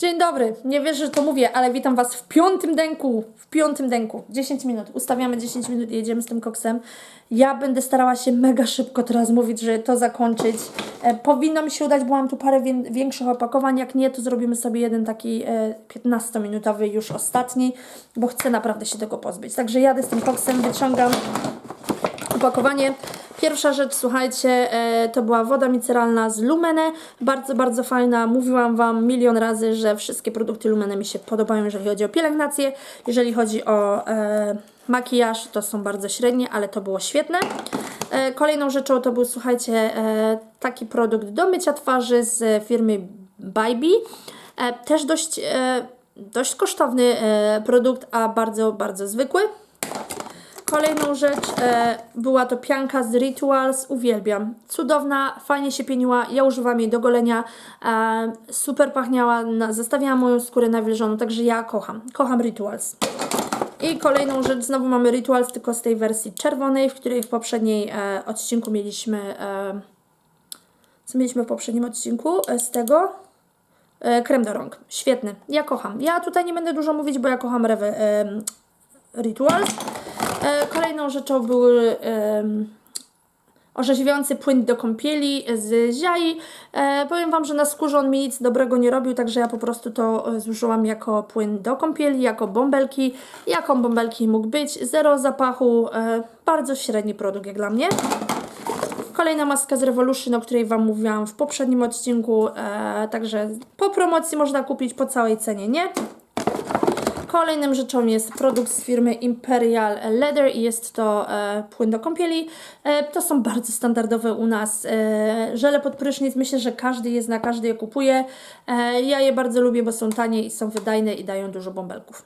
Dzień dobry, nie wierzę, że to mówię, ale witam Was w piątym dęku, w piątym dęku, 10 minut, ustawiamy 10 minut i jedziemy z tym koksem. Ja będę starała się mega szybko teraz mówić, żeby to zakończyć. E, powinno mi się udać, bo mam tu parę wię- większych opakowań, jak nie, to zrobimy sobie jeden taki e, 15-minutowy, już ostatni, bo chcę naprawdę się tego pozbyć. Także jadę z tym koksem, wyciągam opakowanie. Pierwsza rzecz, słuchajcie, e, to była woda miceralna z Lumene. Bardzo, bardzo fajna. Mówiłam Wam milion razy, że wszystkie produkty Lumene mi się podobają, jeżeli chodzi o pielęgnację. Jeżeli chodzi o e, makijaż, to są bardzo średnie, ale to było świetne. E, kolejną rzeczą to był, słuchajcie, e, taki produkt do mycia twarzy z firmy Bybee. E, też dość, e, dość kosztowny e, produkt, a bardzo, bardzo zwykły. Kolejną rzecz e, była to pianka z Rituals. Uwielbiam. Cudowna, fajnie się pieniła. Ja używam jej do golenia. E, super pachniała. Na, zostawiała moją skórę nawilżoną, także ja kocham. Kocham Rituals. I kolejną rzecz, znowu mamy Rituals, tylko z tej wersji czerwonej, w której w poprzedniej e, odcinku mieliśmy. E, co mieliśmy w poprzednim odcinku? E, z tego. E, krem do rąk. Świetny. Ja kocham. Ja tutaj nie będę dużo mówić, bo ja kocham rewe, e, Rituals. E, kolejną rzeczą były orzeźwiający płyn do kąpieli z ziai. E, powiem Wam, że na skórze on mi nic dobrego nie robił, także ja po prostu to e, zużyłam jako płyn do kąpieli, jako bąbelki. Jaką bąbelki mógł być? Zero zapachu, e, bardzo średni produkt jak dla mnie. Kolejna maska z Revolution, o której Wam mówiłam w poprzednim odcinku, e, także po promocji można kupić po całej cenie, nie? Kolejnym rzeczą jest produkt z firmy Imperial Leather i jest to e, płyn do kąpieli. E, to są bardzo standardowe u nas e, żele pod prysznic. Myślę, że każdy je zna, każdy je kupuje. E, ja je bardzo lubię, bo są tanie i są wydajne i dają dużo bąbelków.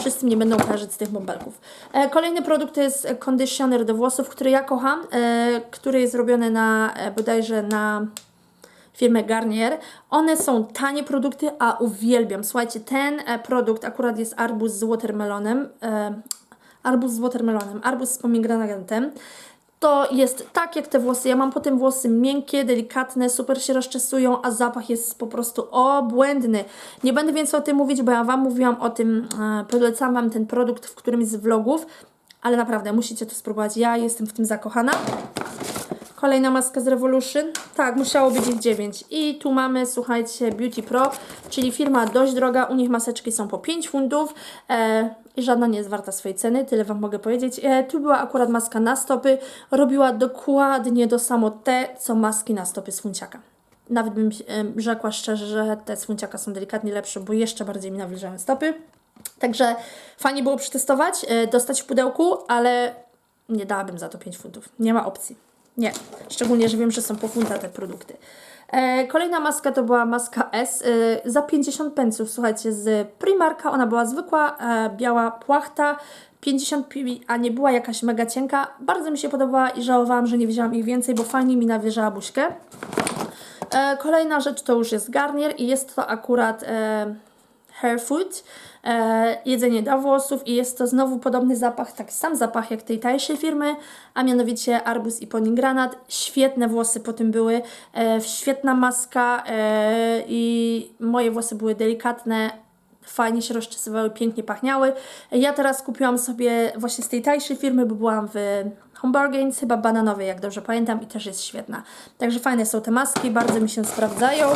Wszyscy mnie będą kojarzyć z tych bąbelków. E, kolejny produkt to jest conditioner do włosów, który ja kocham, e, który jest zrobiony na e, bodajże na firmę Garnier. One są tanie produkty, a uwielbiam. Słuchajcie, ten e, produkt akurat jest arbuz z watermelonem. E, arbuz z watermelonem, arbuz z pomegranatem. To jest tak jak te włosy. Ja mam potem włosy miękkie, delikatne, super się rozczesują, a zapach jest po prostu obłędny. Nie będę więcej o tym mówić, bo ja Wam mówiłam o tym, e, polecam Wam ten produkt w którymś z vlogów, ale naprawdę musicie to spróbować. Ja jestem w tym zakochana. Kolejna maska z Revolution. Tak, musiało być ich 9. I tu mamy, słuchajcie, Beauty Pro, czyli firma dość droga. U nich maseczki są po 5 funtów e, i żadna nie jest warta swojej ceny, tyle Wam mogę powiedzieć. E, tu była akurat maska na stopy. Robiła dokładnie to samo te, co maski na stopy z funciaka. Nawet bym e, rzekła szczerze, że te z funciaka są delikatnie lepsze, bo jeszcze bardziej mi nawilżają stopy. Także fajnie było przetestować, e, dostać w pudełku, ale nie dałabym za to 5 funtów. Nie ma opcji. Nie, szczególnie, że wiem, że są po funta te produkty. E, kolejna maska to była maska S e, za 50 pensów, słuchajcie, z Primarka. Ona była zwykła, e, biała płachta, 50 pi, a nie była jakaś mega cienka. Bardzo mi się podobała i żałowałam, że nie wzięłam ich więcej, bo fajnie mi nawierzała buźkę. E, kolejna rzecz to już jest Garnier i jest to akurat e, hair food, e, jedzenie dla włosów i jest to znowu podobny zapach, taki sam zapach jak tej tańszej firmy, a mianowicie arbuz i ponigranat. Świetne włosy po tym były, e, świetna maska e, i moje włosy były delikatne, fajnie się rozczesywały, pięknie pachniały. Ja teraz kupiłam sobie właśnie z tej tańszej firmy, bo byłam w Home Bargains, chyba bananowej, jak dobrze pamiętam, i też jest świetna. Także fajne są te maski, bardzo mi się sprawdzają.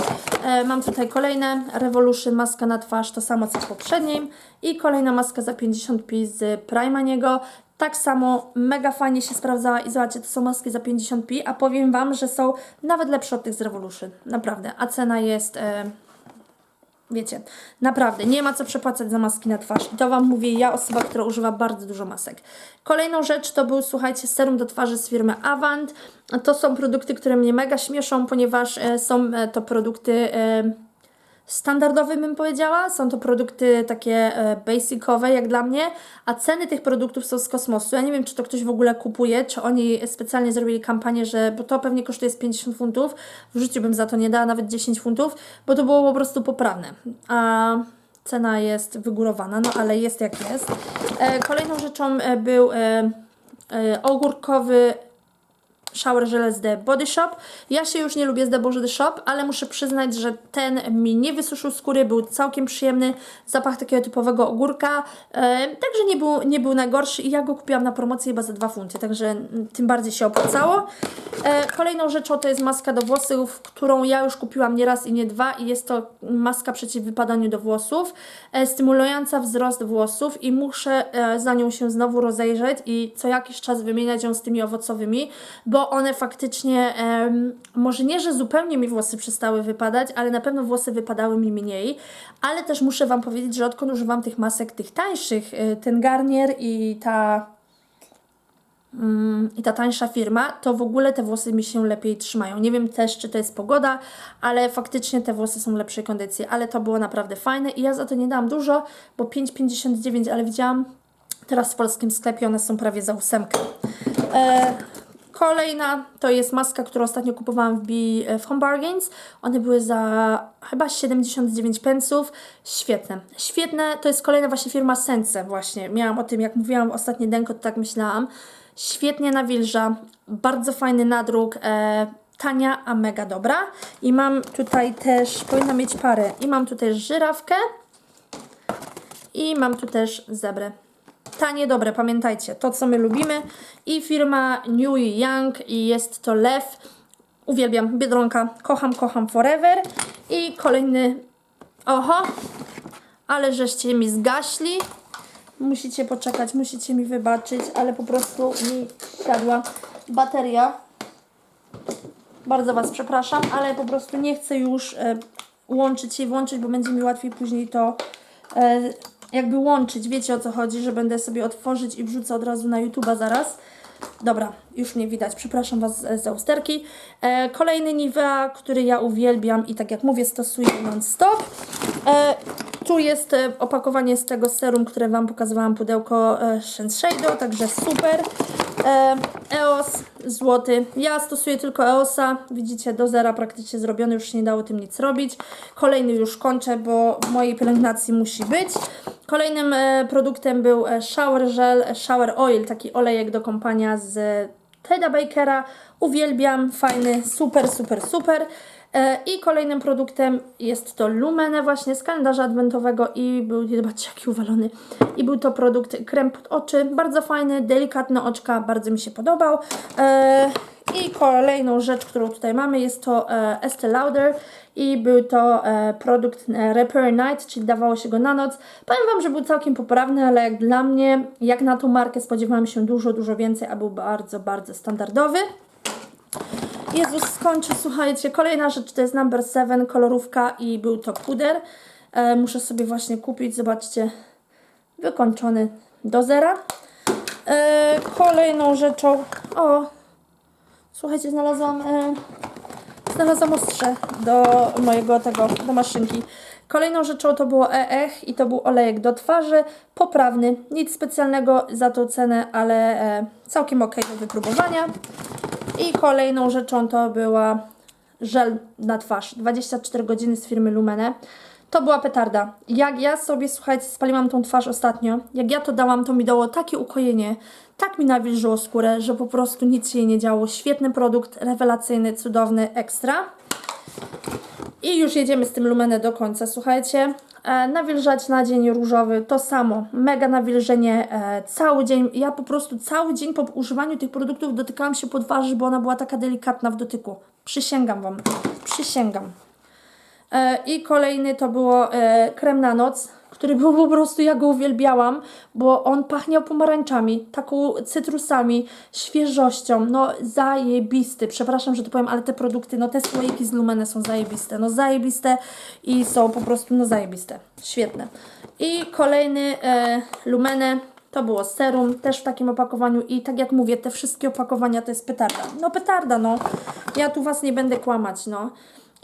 E, mam tutaj kolejne Revolution, maska na twarz, to samo co w poprzednim. I kolejna maska za 50p z Primaniego. Tak samo mega fajnie się sprawdzała i zobaczcie, to są maski za 50p, a powiem Wam, że są nawet lepsze od tych z Revolution. Naprawdę, a cena jest... E, Wiecie, naprawdę, nie ma co przepłacać za maski na twarz. I to Wam mówię ja, osoba, która używa bardzo dużo masek. Kolejną rzecz to był, słuchajcie, serum do twarzy z firmy Avant. To są produkty, które mnie mega śmieszą, ponieważ e, są e, to produkty standardowe, bym powiedziała. Są to produkty takie e, basicowe, jak dla mnie, a ceny tych produktów są z kosmosu. Ja nie wiem, czy to ktoś w ogóle kupuje, czy oni specjalnie zrobili kampanię, że, bo to pewnie kosztuje z 50 funtów, w życiu bym za to nie dała nawet 10 funtów, bo to było po prostu poprawne. A cena jest wygórowana, no ale jest jak jest. E, kolejną rzeczą e, był ogórkowy shower gel The Body Shop. Ja się już nie lubię z The Body Shop, ale muszę przyznać, że ten mi nie wysuszył skóry, był całkiem przyjemny, zapach takiego typowego ogórka, e, także nie był, nie był najgorszy i ja go kupiłam na promocji chyba za 2 funty, także tym bardziej się opłacało. E, kolejną rzeczą to jest maska do włosów, którą ja już kupiłam nie raz i nie dwa i jest to maska przeciw wypadaniu do włosów, e, stymulująca wzrost włosów i muszę e, za nią się znowu rozejrzeć i co jakiś czas wymieniać ją z tymi owocowymi, bo one faktycznie, em, może nie, że zupełnie mi włosy przestały wypadać, ale na pewno włosy wypadały mi mniej, ale też muszę Wam powiedzieć, że odkąd używam tych masek, tych tańszych, e, ten Garnier i ta i ta tańsza firma, to w ogóle te włosy mi się lepiej trzymają. Nie wiem też, czy to jest pogoda, ale faktycznie te włosy są lepszej kondycji, ale to było naprawdę fajne i ja za to nie dałam dużo, bo 5,59, ale widziałam teraz w polskim sklepie one są prawie za ósemkę. E, Kolejna to jest maska, którą ostatnio kupowałam w, B, w Home Bargains. One były za chyba 79 pensów. Świetne. Świetne. To jest kolejna właśnie firma Sense właśnie. Miałam o tym, jak mówiłam w ostatniej denko, to tak myślałam. Świetnie nawilża. Bardzo fajny nadruk. E, tania, a mega dobra. I mam tutaj też, powinna mieć parę. I mam tutaj żyrawkę. I mam tu też zebrę. Tanie, dobre, pamiętajcie, to co my lubimy. I firma New Young i jest to lew. Uwielbiam Biedronka, kocham, kocham forever. I kolejny, oho, ale żeście mi zgaśli. Musicie poczekać, musicie mi wybaczyć, ale po prostu mi siadła bateria. Bardzo Was przepraszam, ale po prostu nie chcę już e, łączyć się i włączyć, bo będzie mi łatwiej później to e, jakby łączyć. Wiecie o co chodzi, że będę sobie otworzyć i wrzucę od razu na YouTube'a zaraz. Dobra, już mnie widać. Przepraszam Was e, za usterki. E, kolejny Nivea, który ja uwielbiam i tak jak mówię, stosuję non-stop. E, tu jest e, opakowanie z tego serum, które Wam pokazywałam, pudełko e, Shensheido, także super. E, EOS złoty. Ja stosuję tylko EOSa. Widzicie, do zera praktycznie zrobiony, już nie dało tym nic robić. Kolejny już kończę, bo w mojej pielęgnacji musi być. Kolejnym produktem był shower gel, shower oil, taki olejek do kąpania z Teda Bakera. Uwielbiam, fajny, super, super, super. E, I kolejnym produktem jest to Lumene właśnie z kalendarza adwentowego i był, zobaczcie jaki uwalony, i był to produkt krem pod oczy, bardzo fajny, delikatne oczka, bardzo mi się podobał. E, I kolejną rzecz, którą tutaj mamy jest to e, Estee Lauder i był to produkt Repair Night, czyli dawało się go na noc. Powiem Wam, że był całkiem poprawny, ale jak dla mnie, jak na tą markę spodziewałam się dużo, dużo więcej, a był bardzo, bardzo standardowy. Jezus, skończę, słuchajcie. Kolejna rzecz to jest number 7, kolorówka i był to puder. E, muszę sobie właśnie kupić, zobaczcie, wykończony do zera. E, kolejną rzeczą, o, słuchajcie, znalazłam, e, znalazłam ostrze do mojego tego, do maszynki. Kolejną rzeczą to było EEH i to był olejek do twarzy, poprawny, nic specjalnego za tą cenę, ale e, całkiem ok do wypróbowania. I kolejną rzeczą to była żel na twarz. 24 godziny z firmy Lumene. To była petarda. Jak ja sobie, słuchajcie, spaliłam tą twarz ostatnio, jak ja to dałam, to mi dało takie ukojenie, tak mi nawilżyło skórę, że po prostu nic się jej nie działo. Świetny produkt, rewelacyjny, cudowny, ekstra. I już jedziemy z tym Lumene do końca, słuchajcie. E, nawilżać na dzień różowy, to samo. Mega nawilżenie e, cały dzień. Ja po prostu cały dzień po używaniu tych produktów dotykałam się podważy, bo ona była taka delikatna w dotyku. Przysięgam Wam. Przysięgam. E, I kolejny to było krem na noc, który był po prostu, ja go uwielbiałam, bo on pachniał pomarańczami, taką cytrusami, świeżością, no zajebisty, przepraszam, że to powiem, ale te produkty, no te słoiki z Lumene są zajebiste, no zajebiste i są po prostu, no zajebiste, świetne. I kolejny e, Lumene, to było serum, też w takim opakowaniu i tak jak mówię, te wszystkie opakowania to jest petarda. No petarda, no. Ja tu Was nie będę kłamać, no.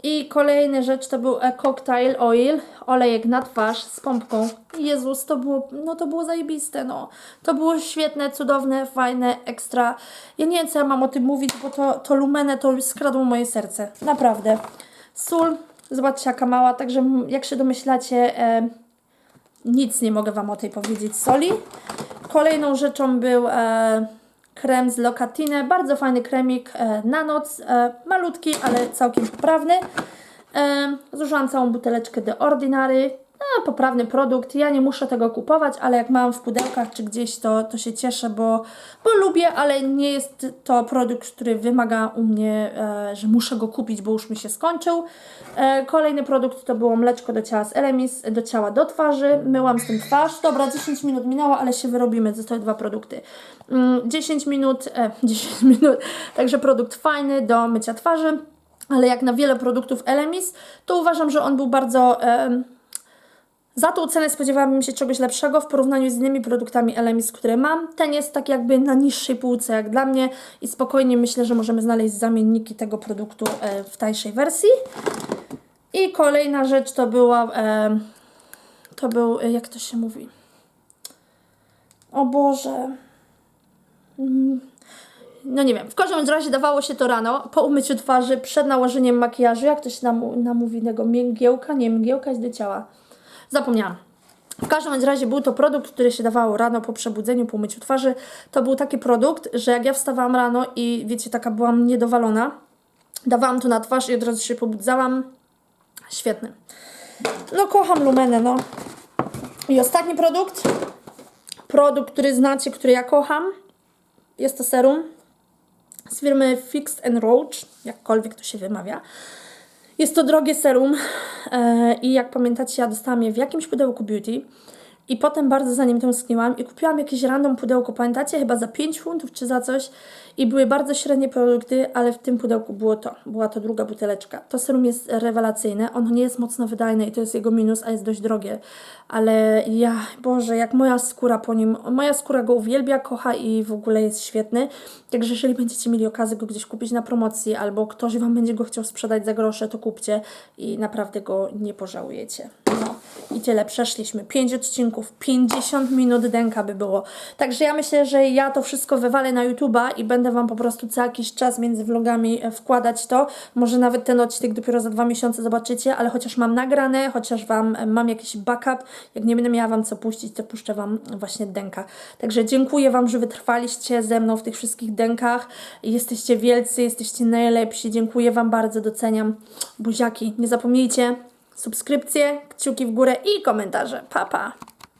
I kolejna rzecz to był e, cocktail oil, olejek na twarz z pompką. Jezus, to było, no to było zajebiste, no. To było świetne, cudowne, fajne, ekstra. Ja nie wiem, co ja mam o tym mówić, bo to, to lumene to skradło moje serce. Naprawdę. Sól, zobaczcie jaka mała, także jak się domyślacie, e, nic nie mogę Wam o tej powiedzieć soli. Kolejną rzeczą był e, krem z Locatine, bardzo fajny kremik e, na noc, e, malutki, ale całkiem poprawny. E, zużyłam całą buteleczkę The Ordinary, no, poprawny produkt, ja nie muszę tego kupować, ale jak mam w pudełkach czy gdzieś, to, to się cieszę, bo, bo lubię, ale nie jest to produkt, który wymaga u mnie, e, że muszę go kupić, bo już mi się skończył. E, kolejny produkt to było mleczko do ciała z Elemis, do ciała do twarzy, myłam z tym twarz. Dobra, 10 minut minęło, ale się wyrobimy, zostały dwa produkty. Mm, 10 minut, e, 10 minut, także produkt fajny do mycia twarzy, ale jak na wiele produktów Elemis, to uważam, że on był bardzo... za tą cenę spodziewałabym się czegoś lepszego w porównaniu z innymi produktami Elemis, które mam. Ten jest tak jakby na niższej półce jak dla mnie i spokojnie myślę, że możemy znaleźć zamienniki tego produktu e, w tańszej wersji. I kolejna rzecz to była, e, to był, e, jak to się mówi? O Boże. Mm. No nie wiem, w każdym razie dawało się to rano, po umyciu twarzy, przed nałożeniem makijażu, jak to się nam, namówi tego, mgiełka? Nie, mgiełka jest do ciała. Zapomniałam. W każdym razie był to produkt, który się dawało rano po przebudzeniu, po myciu twarzy. To był taki produkt, że jak ja wstawałam rano i wiecie, taka byłam niedowalona, dawałam to na twarz i od razu się pobudzałam. Świetny. No kocham Lumenę, no. I ostatni produkt. Produkt, który znacie, który ja kocham. Jest to serum z firmy Fixed and Roach, jakkolwiek to się wymawia. Jest to drogie serum e, i jak pamiętacie, ja dostałam je w jakimś pudełku beauty i potem bardzo za nim tęskniłam i kupiłam jakieś random pudełko, pamiętacie, chyba za 5 funtów czy za coś. I były bardzo średnie produkty, ale w tym pudełku było to, była to druga buteleczka. To serum jest rewelacyjne, ono nie jest mocno wydajne i to jest jego minus, a jest dość drogie, ale ja, Boże, jak moja skóra po nim, moja skóra go uwielbia, kocha i w ogóle jest świetny, także jeżeli będziecie mieli okazję go gdzieś kupić na promocji albo ktoś Wam będzie go chciał sprzedać za grosze, to kupcie i naprawdę go nie pożałujecie. No i tyle, przeszliśmy. 5 odcinków, 50 minut denka by było. Także ja myślę, że ja to wszystko wywalę na YouTube'a i będę Wam po prostu co jakiś czas między vlogami e, wkładać to. Może nawet ten odcinek dopiero za dwa miesiące zobaczycie, ale chociaż mam nagrane, chociaż Wam e, mam jakiś backup, jak nie będę miała Wam co puścić, to puszczę Wam właśnie denka. Także dziękuję Wam, że wytrwaliście ze mną w tych wszystkich denkach. Jesteście wielcy, jesteście najlepsi. Dziękuję Wam bardzo, doceniam. Buziaki, nie zapomnijcie subskrypcje, kciuki w górę i komentarze. Pa, pa!